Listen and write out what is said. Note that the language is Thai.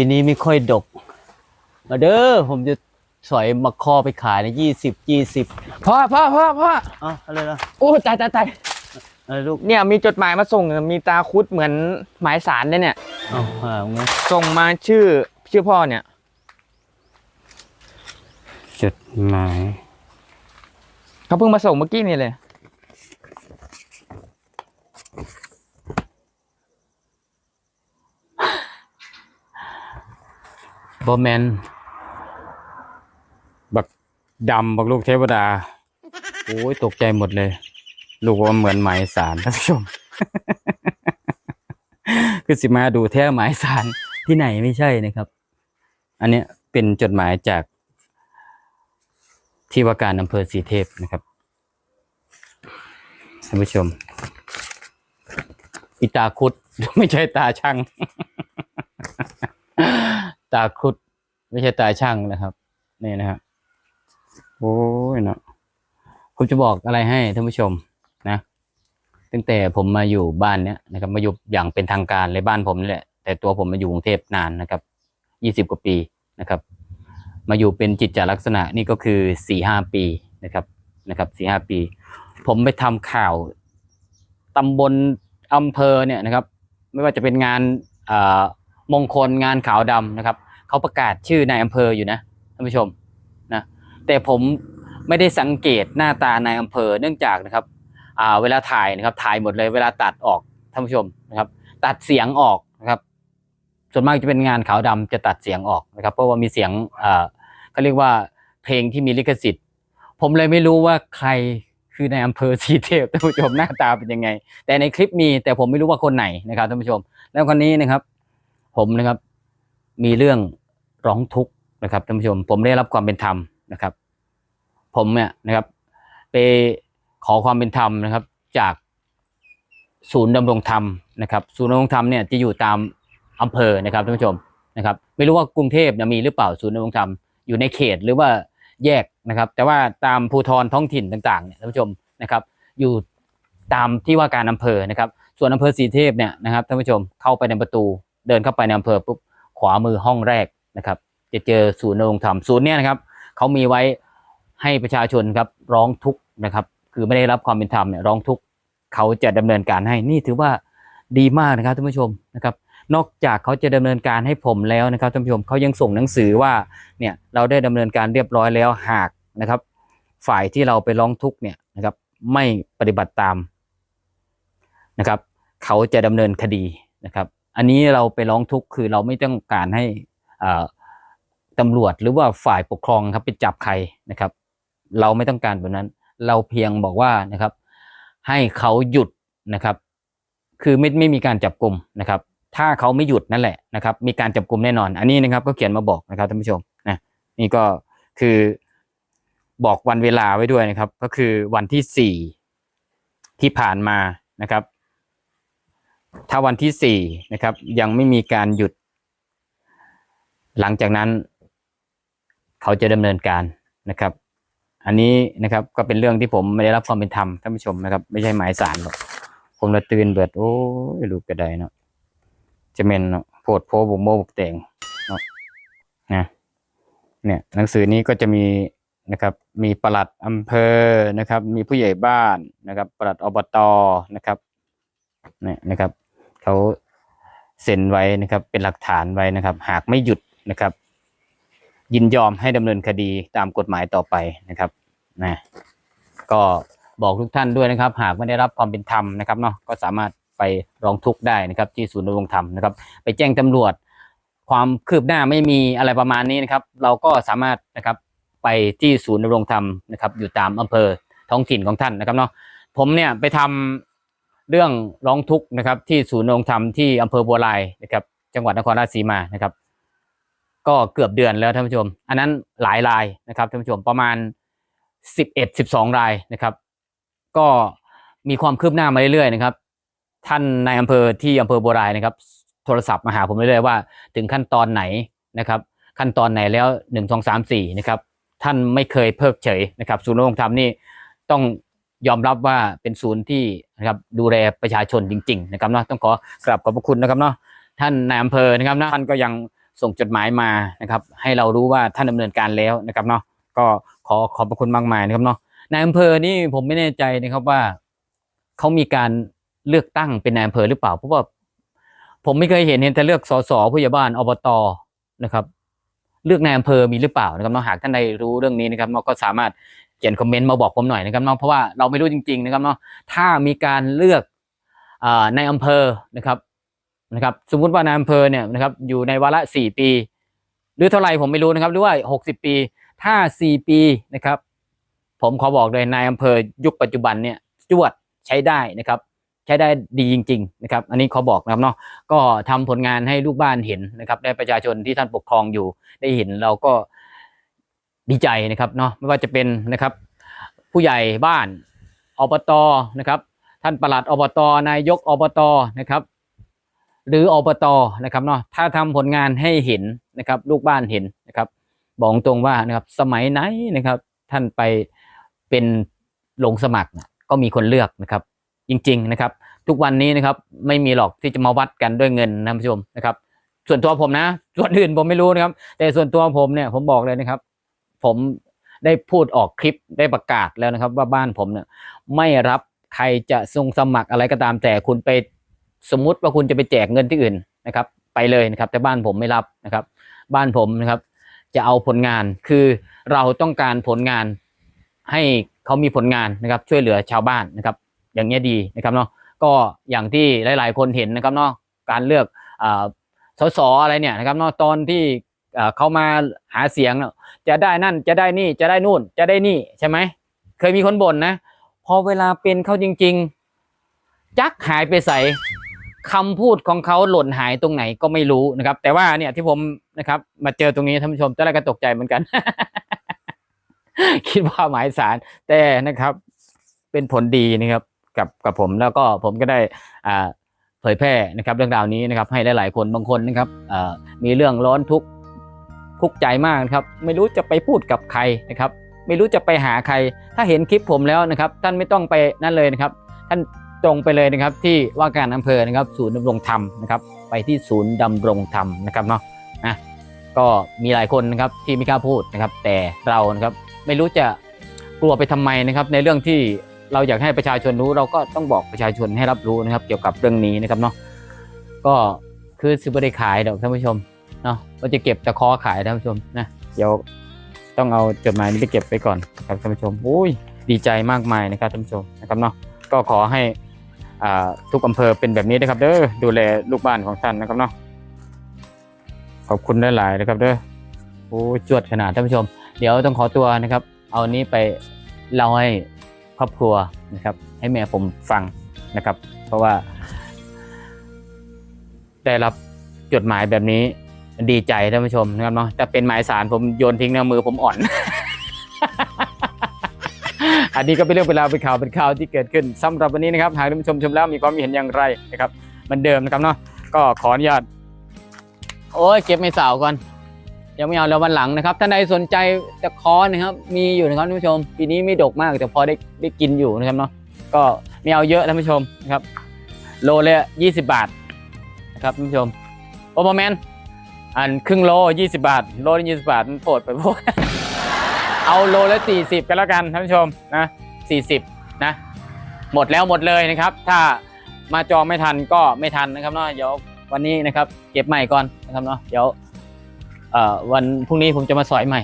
ปีนี้ไม่ค่อยดก มาเด้อผมจะสอยมาคอไปขายในยี่สิบยี่สิบพ่อพ่อพ่อพ่ออ้าวอะไรนะโอ้ตายตายตายอะไรลูกเนี่ยมีจดหมายมาส่งมีตาคุดเหมือนหมายสารเลยเนี่ยอ้าวหาไงส่งมาชื่อชื่อพ่อเนี่ย จดหมายเขาเพิ่งมาส่งเมื่อกี้นี่เลย บอแมนบักดำบักลูกเทวดา โอ้ยตกใจหมดเลย ลูกว่าเหมือนหมายสารท่านผู้ชม คือสิมาดูแท้หมายสารที่ไหนไม่ใช่นะครับ อันเนี้ยเป็นจดหมายจาก ที่ว่าการอำเภอสีเทพนะครับท่านผู้ชมอีตาคุดไม่ใช่ตาช่าง ตาคุด ไม่ใช่ตาช่างนะครับ นี่นะครับโอ้ยเนาะผมจะบอกอะไรให้ท่านผู้ชมนะ ตั้งแต่ผมมาอยู่บ้านเนี้ยนะครับ มาอยู่อย่างเป็นทางการเลยบ้านผมนี่แหละ แต่ตัวผมมาอยู่กรุงเทพนานนะครับยี่สิบกว่าปีนะครับ มาอยู่เป็นจิตจาลักษณะนี่ก็คือสี่ห้าปีนะครับนะครับสี่ห้าปี ผมไปทำข่าวตำบลอำเภอเนี่ยนะครับ ไม่ว่าจะเป็นงานอ่อ มงคลงานขาวดำนะครับเขาประกาศชื่อนายอำเภออยู่นะท่านผู้ชมนะแต่ผมไม่ได้สังเกตหน้าตานายอำเภอเนื่องจากนะครับเวลาถ่ายนะครับถ่ายหมดเลยเวลาตัดออกท่านผู้ชมนะครับ ตัดเสียงออกนะครับส่วนมากจะเป็นงานขาวดำจะตัดเสียงออกนะครับ เพราะว่ามีเสียงอ่าเขาเรียกว่าเพลงที่มีลิขสิทธิ์ ผมเลยไม่รู้ว่าใครคือในอำเภอสีเทพท่านผู้ชมหน้าตาเป็นยังไง แต่ในคลิปมีแต่ผมไม่รู้ว่าคนไหนนะครับท่านผู้ชม แล้วคนนี้นะครับ ผมนะครับ มีเรื่องร้องทุกข์นะครับท่านผู้ชม ผมได้รับความเป็นธรรมนะครับ ผมเนี่ยนะครับ ไปขอความเป็นธรรมนะครับ จากศูนย์ดำรงธรรมนะครับ ศูนย์ดำรงธรรมเนี่ยจะอยู่ตามอำเภอนะครับท่านผู้ชมนะครับ ไม่รู้ว่ากรุงเทพเนี่ยมีหรือเปล่าศูนย์ดำรงธรรมอยู่ในเขตหรือว่าแยกนะครับ แต่ว่าตามภูธรท้องถิ่นต่างๆเนี่ยท่านผู้ชมนะครับ อยู่ตามที่ว่าการอำเภอนะครับ ส่วนอำเภอสีเทพเนี่ยนะครับท่านผู้ชมเข้าไปในประตู เดินเข้าไปในอำเภอปุ๊บขวามือห้องแรกนะครับ จะเจอศูนย์ดำรงธรรมศูนย์เนี่ยนะครับเขามีไว้ให้ประชาชนครับร้องทุกข์นะครับ คือไม่ได้รับความเป็นธรรมเนี่ยร้องทุกข์เขาจะดำเนินการให้นี่ถือว่าดีมากนะครับท่านผู้ชมนะครับ นอกจากเขาจะดำเนินการให้ผมแล้วนะครับท่านผู้ชมเขายังส่งหนังสือว่าเนี่ยเราได้ดำเนินการเรียบร้อยแล้วหากนะครับ ฝ่ายที่เราไปร้องทุกข์เนี่ยนะครับ ไม่ปฏิบัติตามนะครับ เขาจะดำเนินคดีนะครับ อันนี้เราไปร้องทุกข์คือเราไม่ต้องการให้ตำรวจหรือว่าฝ่ายปกครองครับไปจับใครนะครับ เราไม่ต้องการแบบนั้น เราเพียงบอกว่านะครับ ให้เขาหยุดนะครับ คือไม่ไม่มีการจับกลุ่มนะครับ ถ้าเขาไม่หยุดนั่นแหละนะครับ มีการจับกลุ่มแน่นอน อันนี้นะครับก็เขียนมาบอกนะครับท่านผู้ชมนะนี่ก็คือบอกวันเวลาไว้ด้วยนะครับ ก็คือวันที่สี่ที่ผ่านมานะครับ ถ้าวันที่สี่นะครับ ยังไม่มีการหยุด หลังจากนั้น เขาจะดำเนินการนะครับ อันนี้นะครับก็เป็นเรื่องที่ผมไม่ได้รับความเป็นธรรมท่านผู้ชมนะครับ ไม่ใช่หมายสารหรอกผมละตื่นเบิด โอ้ยลูกกระไดเนาะจะเมนเนาะโพดโพบุกโมบุกแต่งเนาะนะเนี่ยหนังสือนี้ก็จะมีนะครับ มีปลัดอำเภอนะครับ มีผู้ใหญ่บ้านนะครับปลัดอบตนะครับ เนี่ยนะครับเขาเซ็นไว้นะครับ เป็นหลักฐานไว้นะครับ หากไม่หยุดนะครับ ยินยอมให้ดำเนินคดีตามกฎหมายต่อไปนะครับนะก็บอกทุกท่านด้วยนะครับ หากไม่ได้รับความเป็นธรรมนะครับเนาะก็สามารถไปร้องทุกข์ได้นะครับ ที่ศูนย์ดำรงธรรมนะครับ ไปแจ้งตำรวจ ความคืบหน้าไม่มีอะไรประมาณนี้นะครับ เราก็สามารถนะครับไปที่ศูนย์ดำรงธรรมนะครับ อยู่ตามอำเภอท้องถิ่นของท่านนะครับเนาะผมเนี่ยไปทำ เรื่องร้องทุกข์นะครับ ที่ศูนย์ดำรงธรรมที่อำเภอบัวลายนะครับ จังหวัดนครราชสีมานะครับ ก็เกือบเดือนแล้วท่านผู้ชม อันนั้นหลายรายนะครับท่านผู้ชมประมาณสิบเอ็ดสิบสองรายนะครับ ก็มีความคืบหน้ามาเรื่อยๆนะครับ ท่านในายอำเภอที่อำเภอบัวลายนะครับ โทรศัพท์มาหาผมเรื่อยๆว่า ถึงขั้นตอนไหนนะครับ ขั้นตอนไหนแล้วหนึ่งสองสามสี่นะครับท่านไม่เคยเพิกเฉยนะครับ ศูนย์ดำรงธรรมนี่ต้อง ยอมรับว่าเป็นศูนย์ที่นะครับดูแลประชาชนจริง ๆ นะครับเนาะต้องขอกราบขอบพระคุณนะครับเนาะท่านนายอำเภอนะครับนะท่านก็ยังส่งจดหมายมานะครับ ให้เรารู้ว่าท่านดำเนินการแล้วนะครับเนาะก็ขอขอบพระคุณมากมายนะครับเนาะนายอำเภอนี่ผมไม่แน่ใจนะครับว่าเขามีการเลือกตั้งเป็นนายอำเภอหรือเปล่าเพราะว่าผมไม่เคยเห็นเห็นแต่เลือกสสผู้ใหญ่บ้านอบตนะครับ เลือกนายอำเภอมีหรือเปล่านะครับเนาะหากท่านใดรู้เรื่องนี้นะครับเนาะก็สามารถ เขียนคอมเมนต์มาบอกผมหน่อยนะครับเนาะเพราะว่าเราไม่รู้จริง ๆ นะครับเนาะถ้ามีการเลือกอในอำเภอนะครับนะครับ สมมุติว่าในอำเภอเนี่ยนะครับอยู่ในวาระสี่ปี หรือเท่าไหร่ผมไม่รู้นะครับหรือว่าหกสิบปีถ้าสี่ปีนะครับ ผมขอบอกเลยนายอำเภอยุคปัจจุบันเนี่ยจวดใช้ได้นะครับใช้ได้ดีจริงๆนะครับ อันนี้ขอบอกนะครับเนาะ ก็ทำผลงานให้ลูกบ้านเห็นนะครับ ได้ประชาชนที่ท่านปกครองอยู่ได้เห็นเราก็ ดีใจนะครับเนาะไม่ว่าจะเป็นนะครับ ผู้ใหญ่บ้านอบตนะครับ ท่านปลัดอบตนายกอบตนะครับ หรืออบตนะครับเนาะถ้าทำผลงานให้เห็นนะครับ ลูกบ้านเห็นนะครับ บอกตรงว่านะครับสมัยไหนนะครับ ท่านไปเป็นลงสมัครนะก็มีคนเลือกนะครับ จริง ๆนะครับ ทุกวันนี้นะครับไม่มีหรอกที่จะมาวัดกันด้วยเงินนะท่านผู้ชมนะครับ ส่วนตัวผมนะ ส่วนอื่นผมไม่รู้นะครับ แต่ส่วนตัวผมเนี่ยผมบอกเลยนะครับ ผมได้พูดออกคลิปได้ประกาศแล้วนะครับ ว่าบ้านผมเนี่ยไม่รับใครจะส่งสมัครอะไรก็ตามแต่คุณไปสมมุติว่าคุณจะไปแจกเงินที่อื่นนะครับ ไปเลยนะครับ แต่บ้านผมไม่รับนะครับ บ้านผมนะครับ จะเอาผลงานคือเราต้องการผลงาน ให้เขามีผลงานนะครับ ช่วยเหลือชาวบ้านนะครับ อย่างเงี้ยดีนะครับเนาะก็อย่างที่หลาย ๆ คนเห็นนะครับเนาะการเลือกอ่าสสอะไรเนี่ยนะครับเนาะตอนที่ เขามาหาเสียงเนาะจะได้นั่นจะได้นี่จะได้นู่น จะได้นี่ใช่ไหมเคยมีคนบ่นนะ พอเวลาเป็นเขาจริง ๆ จักหายไปใส่คำพูดของเขาหล่นหายตรงไหนก็ไม่รู้นะครับ แต่ว่าเนี่ยที่ผมนะครับ มาเจอตรงนี้ท่านผู้ชมตอนแรกก็ตกใจเหมือนกัน คิดว่าหมายสารแต่นะครับ เป็นผลดีนะครับ กับกับผมแล้วก็ผมก็ได้อ่าเผยแพร่นะครับเรื่องราวนี้นะครับให้หลาย ๆ คนบางคนนะครับมีเรื่องร้อนทุกข์ ทุกข์ใจมากนะครับไม่รู้จะไปพูดกับใครนะครับ ไม่รู้จะไปหาใคร ถ้าเห็นคลิปผมแล้วนะครับ ท่านไม่ต้องไปนั่นเลยนะครับ ท่านตรงไปเลยนะครับ ที่ว่าการอำเภอนะครับ ศูนย์ดำรงธรรมนะครับ ไปที่ศูนย์ดำรงธรรมนะครับเนาะนะก็มีหลายคนนะครับที่ไม่กล้าพูดนะครับ แต่เรานะครับไม่รู้จะกลัวไปทำไมนะครับ ในเรื่องที่เราอยากให้ประชาชนรู้เราก็ต้องบอกประชาชนให้รับรู้นะครับ เกี่ยวกับเรื่องนี้นะครับเนาะก็คือซื้อไม่ได้ขายเดอกท่านผู้ชม เนาะก็จะเก็บตะคอขายท่านผู้ชมนะเดี๋ยวต้องเอาจดหมายนี้ไปเก็บไปก่อนครับท่านผู้ชมโอ้ยดีใจมากมายนะครับท่านผู้ชมนะครับเนาะก็ขอให้อ่าทุกอำเภอเป็นแบบนี้นะครับเด้อดูแลลูกบ้านของท่านนะครับเนาะขอบคุณหลายๆนะครับเด้อโอ้จวดขนาดท่านผู้ชม เดี๋ยวต้องขอตัวนะครับ เอานี้ไปเล่าให้ครอบครัวนะครับ ให้แม่ผมฟังนะครับ เพราะว่า ได้รับจดหมายแบบนี้ ดีใจท่านผู้ชมนะครับเนาะถ้าเป็นหมายสารผมโยนทิ้งในมือผมอ่อน อันนี้ก็เป็นเรื่องเป็นราวเป็นข่าวเป็นข่าวที่เกิดขึ้นสำหรับวันนี้นะครับหากท่านผู้ชมชมแล้วมีความเห็นอย่างไรนะครับเหมือนเดิมนะครับเนาะก็ขออนุญาตโอ้ยเก็บไม่สาวก่อนยังไม่เอาแล้ววันหลังนะครับท่านใดสนใจตะคอนะครับ มีอยู่นะครับท่านผู้ชม ปีนี้ไม่ดกมากแต่พอได้ได้กินอยู่นะครับเนาะก็ไม่เอาเยอะท่านผู้ชมนะครับ โลละยี่สิบาทนะครับท่านผู้ชมโอเปอร์แมน อันครึ่งโลยี่สิบาท โลละยี่สิบาท มันโผดไปพวก เอาโลละสี่สิบกันแล้วกันท่านผู้ชมนะสี่สิบนะ หมดแล้วหมดเลยนะครับ ถ้ามาจองไม่ทันก็ไม่ทันนะครับเนาะเดี๋ยววันนี้นะครับ เก็บใหม่ก่อนนะครับเนาะเดี๋ยววันพรุ่งนี้ผมจะมาสอยใหม่